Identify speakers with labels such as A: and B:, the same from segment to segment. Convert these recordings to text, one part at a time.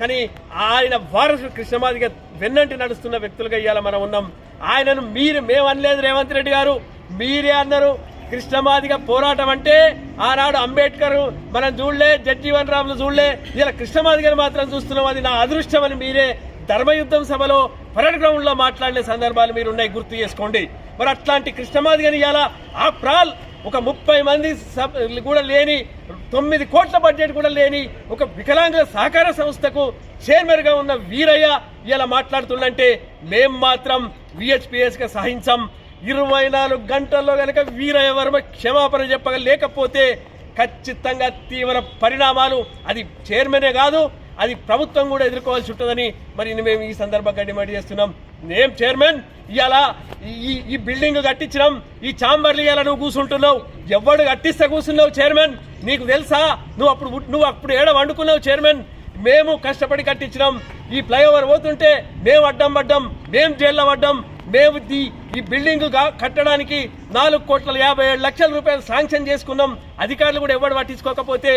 A: కానీ ఆయన వారసుడు కృష్ణమాదిగా వెన్నంటి నడుస్తున్న వ్యక్తులుగా ఇవాళ మనం ఉన్నాం. ఆయనను మీరు మేము అనలేదు రేవంత్ రెడ్డి గారు. మీరే అన్నారు. కృష్ణమాదిగా పోరాటం అంటే ఆనాడు అంబేద్కర్ మనం చూడలే జగ్జీవన్ రాములు చూడలే. ఇలా కృష్ణమాదిగని మాత్రం చూస్తున్నాం. అది నా అదృష్టం అని మీరే ధర్మయుద్ధం సభలో పరేడ్ గ్రౌండ్లో మాట్లాడిన సందర్భాలు మీరు ఉన్నాయి. గుర్తు చేసుకోండి. మరి అట్లాంటి కృష్ణమాదిగని ఇవాళ ఆ ప్రాల్ ఒక ముప్పై మంది సభ కూడా లేని తొమ్మిది కోట్ల బడ్జెట్ కూడా లేని ఒక వికలాంగుల సహకార సంస్థకు చైర్మన్గా ఉన్న వీరయ్య ఇలా మాట్లాడుతుండంటే మేం మాత్రం విహెచ్పిఎస్గా సహించాం. ఇరవై నాలుగు గంటల్లో కనుక వీరయ్య వర్మ క్షమాపణ చెప్పగలేకపోతే ఖచ్చితంగా తీవ్ర పరిణామాలు. అది చైర్మనే కాదు అది ప్రభుత్వం కూడా ఎదుర్కోవాల్సి ఉంటుందని మరి మేము ఈ సందర్భంగా డిమాండ్ చేస్తున్నాం. Name chairman? ఇవాళ ఈ ఈ బిల్డింగ్ కట్టించినాం. ఈ చాంబర్లు ఇవాళ నువ్వు కూర్చుంటున్నావు ఎవడు కట్టిస్తే కూర్చున్నావు చైర్మన్? నీకు తెలుసా? నువ్వు అప్పుడు నువ్వు అప్పుడు ఏడ వండుకున్నావు చైర్మన్? మేము కష్టపడి కట్టించినాం. ఈ ఫ్లైఓవర్ పోతుంటే మేము అడ్డం పడ్డం. మేము జైల్లో పడ్డం. మేము ఈ ఈ బిల్డింగ్ కట్టడానికి నాలుగు కోట్ల యాభై ఏడు లక్షల రూపాయలు శాంక్షన్ చేసుకున్నాం. అధికారులు కూడా ఎవరు పట్టించుకోకపోతే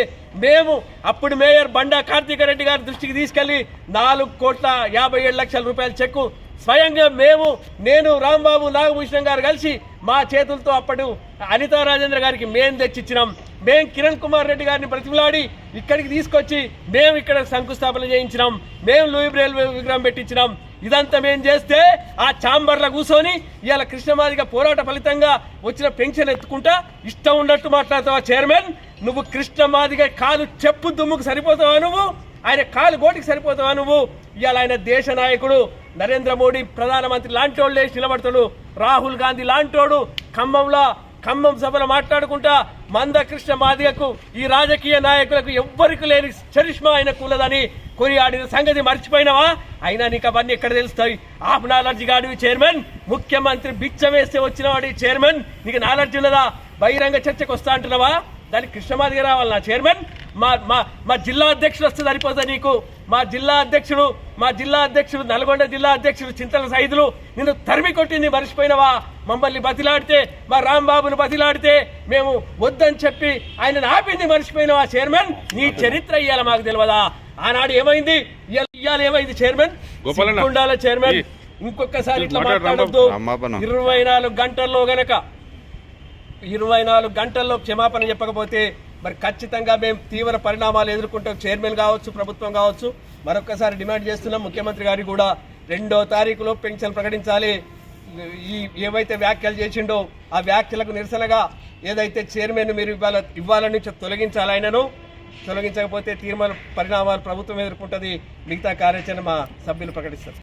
A: మేము అప్పుడు మేయర్ బండా కార్తీక రెడ్డి గారి దృష్టికి తీసుకెళ్ళి నాలుగు కోట్ల యాభై ఏడు లక్షల రూపాయల చెక్కు స్వయంగా మేము నేను రాంబాబు నాగభూషణం గారు కలిసి మా చేతులతో అప్పుడు అనితా రాజేంద్ర గారికి మేము తెచ్చిచ్చినాం. మేము కిరణ్ కుమార్ రెడ్డి గారిని ప్రతిమలాడి ఇక్కడికి తీసుకొచ్చి మేము ఇక్కడ శంకుస్థాపన చేయించినాం. మేము లూయి బ్రేల్ విగ్రహం పెట్టించినాం ఇదంతా మేము చేస్తే ఆ చాంబర్లో కూర్చొని ఇవాళ కృష్ణమాదిగా పోరాట ఫలితంగా వచ్చిన పెన్షన్ ఎత్తుకుంటా ఇష్టం ఉన్నట్టు మాట్లాడతావా చైర్మన్? నువ్వు కృష్ణమాదిగా కాదు చెప్పు దుమ్ముకు సరిపోతావా నువ్వు? ఆయన కాలు గోటికి సరిపోతావా నువ్వు? ఇవాళ ఆయన దేశ నాయకుడు. నరేంద్ర మోడీ ప్రధానమంత్రి లాంటి వాళ్ళు లేచి నిలబడతాడు. రాహుల్ గాంధీ లాంటోడు ఖమ్మంలో ఖమ్మం సభలో మాట్లాడుకుంటా. మందకృష్ణ మాదిగకు ఈ రాజకీయ నాయకులకు ఎవ్వరికి లేని చరిష్మా ఆయన కూలదని కొనియాడిన సంగతి మర్చిపోయినావా? అయినా నీకు అవన్నీ ఎక్కడ తెలుస్తాయి? ఆఫ్ నాలెడ్జ్ గాడివి చైర్మన్. ముఖ్యమంత్రి బిచ్చ వేస్తే వచ్చిన వాడి చైర్మన్. నీకు నాలెడ్జ్ ఉన్నదా? బహిరంగ చర్చకు వస్తా అంటున్నావా? దానికి కృష్ణమాదిగ రావాలి నా చైర్మన్? మా మా మా జిల్లా అధ్యక్షుడు వస్తే సరిపోతా నీకు? మా జిల్లా అధ్యక్షుడు మా జిల్లా అధ్యక్షుడు నల్గొండ జిల్లా అధ్యక్షుడు చింతల సైదులు నిన్ను తరిమి కొట్టింది మర్చిపోయినవా? మమ్మల్ని బతిలాడితే మా రాంబాబును బతిలాడితే మేము వద్దని చెప్పి ఆయన ఆపింది మర్చిపోయినవా చైర్మన్? నీ చరిత్ర ఇయ్యాల మాకు తెలియదా ఆనాడు ఏమైంది? ఇయ్యాల ఏమైంది చైర్మన్. ఉండాలి చైర్మన్. ఇంకొకసారి ఇట్లా
B: మాట్లాడు
A: మాట్లాడొద్దు. ఇరవై నాలుగు గంటల్లో గనక ఇరవై నాలుగు గంటల్లో క్షమాపణ చెప్పకపోతే మరి ఖచ్చితంగా మేము తీవ్ర పరిణామాలు ఎదుర్కొంటాం. చైర్మన్ కావచ్చు ప్రభుత్వం కావచ్చు. మరొకసారి డిమాండ్ చేస్తున్నాం. ముఖ్యమంత్రి గారికి కూడా రెండో తారీఖులో పెన్షన్ ప్రకటించాలి. ఈ ఏవైతే వ్యాఖ్యలు చేసిండో ఆ వ్యాఖ్యలకు నిరసనగా ఏదైతే చైర్మన్ మీరు ఇవ్వాల ఇవ్వాలని తొలగించాలి ఆయనను. తొలగించకపోతే తీర్మాన పరిణామాలు ప్రభుత్వం ఎదుర్కొంటుంది. మిగతా కార్యాచరణ మా సభ్యులు ప్రకటిస్తారు.